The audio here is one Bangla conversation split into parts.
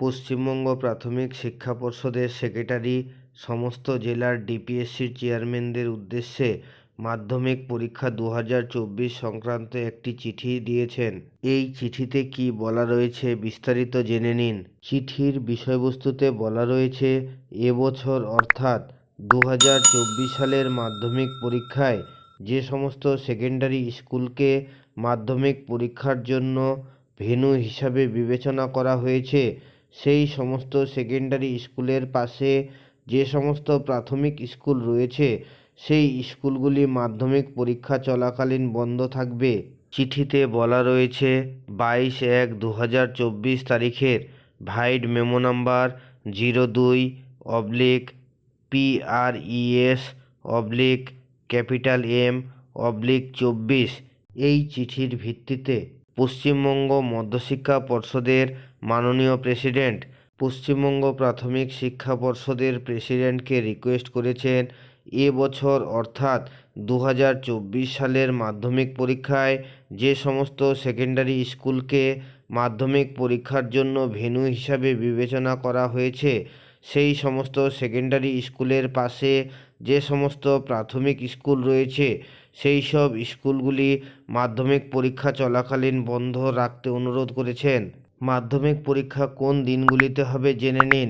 পশ্চিমবঙ্গ প্রাথমিক শিক্ষা পর্ষদের সেক্রেটারি, সমস্ত জেলার ডিপিএসসির চেয়ারম্যানদের উদ্দেশ্যে মাধ্যমিক পরীক্ষা দু হাজার চব্বিশ সংক্রান্ত একটি চিঠি দিয়েছেন। এই চিঠিতে কি বলা রয়েছে বিস্তারিত জেনে নিন। চিঠির বিষয়বস্তুতে বলা রয়েছে এবছর অর্থাৎ দু হাজার চব্বিশ সালের মাধ্যমিক পরীক্ষায় যে সমস্ত সেকেন্ডারি স্কুলকে মাধ্যমিক পরীক্ষার জন্য ভেন্যু হিসাবে বিবেচনা করা হয়েছে সেই সমস্ত সেকেন্ডারি স্কুলের পাশে যে সমস্ত প্রাথমিক স্কুল রয়েছে, সেই স্কুলগুলি মাধ্যমিক পরীক্ষা চলাকালীন বন্ধ থাকবে। চিঠিতে বলা রয়েছে, বাইশ এক দু হাজার চব্বিশ তারিখের ভাইড মেমো নাম্বার জিরো দুই oblique PRES oblique capital M oblique চব্বিশ। এই চিঠির ভিত্তিতে পশ্চিমবঙ্গ মধ্যশিক্ষা পর্ষদের মাননীয় প্রেসিডেন্ট। পশ্চিমবঙ্গ প্রাথমিক শিক্ষা পর্ষদের প্রেসিডেন্টকে রিকোয়েস্ট করেছেন এ বছর, অর্থাৎ দু হাজার চব্বিশ সালের মাধ্যমিক পরীক্ষায় যে সমস্ত সেকেন্ডারি স্কুলকে মাধ্যমিক পরীক্ষার জন্য ভেন্যু হিসাবে বিবেচনা করা হয়েছে, সেই সমস্ত সেকেন্ডারি স্কুলের পাশে যে সমস্ত প্রাথমিক স্কুল রয়েছে সেই সব স্কুলগুলি মাধ্যমিক পরীক্ষা চলাকালীন বন্ধ রাখতে অনুরোধ করেছেন। মাধ্যমিক পরীক্ষা কোন দিনগুলিতে হবে জেনে নিন।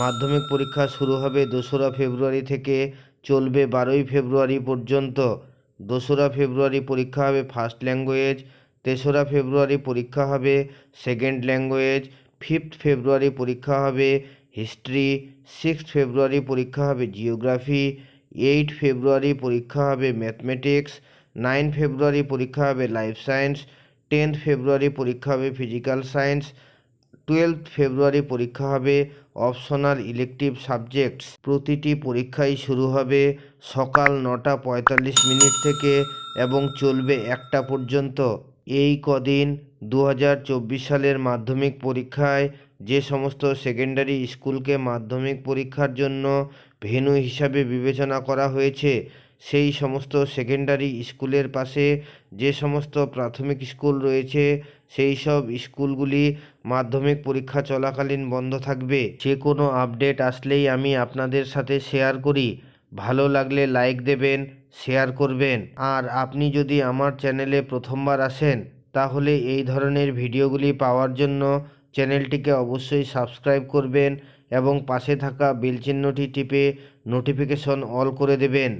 মাধ্যমিক পরীক্ষা শুরু হবে দোসরা ফেব্রুয়ারি থেকে চলবে বারোই ফেব্রুয়ারি পর্যন্ত। দোসরা ফেব্রুয়ারি পরীক্ষা হবে ফার্স্ট ল্যাঙ্গুয়েজ, তেসরা ফেব্রুয়ারি পরীক্ষা হবে সেকেন্ড ল্যাঙ্গুয়েজ, ফিফথ ফেব্রুয়ারি পরীক্ষা হবে হিস্ট্রি, সিক্সথ ফেব্রুয়ারি পরীক্ষা হবে জিওগ্রাফি এইট ফেব্রুয়ারি পরীক্ষা হবে ম্যাথমেটিক্স, নাইন ফেব্রুয়ারি পরীক্ষা হবে লাইফ সায়েন্স টেন্থ ফেব্রুয়ারি পরীক্ষা হবে ফিজিক্যাল সায়েন্স, টুয়েলভ ফেব্রুয়ারি পরীক্ষা হবে অপশনাল ইলেকটিভ সাবজেক্টস। প্রতিটি পরীক্ষাই শুরু হবে সকাল নটা পঁয়তাল্লিশ মিনিট থেকে এবং চলবে একটা পর্যন্ত। এই কদিন দু হাজার চব্বিশ সালের মাধ্যমিক পরীক্ষায় যে সমস্ত সেকেন্ডারি স্কুলকে মাধ্যমিক পরীক্ষার জন্য ভেন্যু হিসাবে বিবেচনা করা হয়েছে। সেই সমস্ত সেকেন্ডারি স্কুলের পাশে যে সমস্ত প্রাথমিক স্কুল রয়েছে, সেই সব স্কুলগুলি মাধ্যমিক পরীক্ষা চলাকালীন বন্ধ থাকবে। যে কোনো আপডেট আসলেই আমি আপনাদের সাথে শেয়ার করি। ভালো লাগলে লাইক দেবেন শেয়ার করবেন। আর আপনি যদি আমার চ্যানেলে প্রথমবার আসেন, তাহলে এই ধরনের ভিডিওগুলি পাওয়ার জন্য চ্যানেলটিকে অবশ্যই সাবস্ক্রাইব করবেন এবং পাশে থাকা বেল চিহ্নটি টিপে নোটিফিকেশন অল করে দেবেন।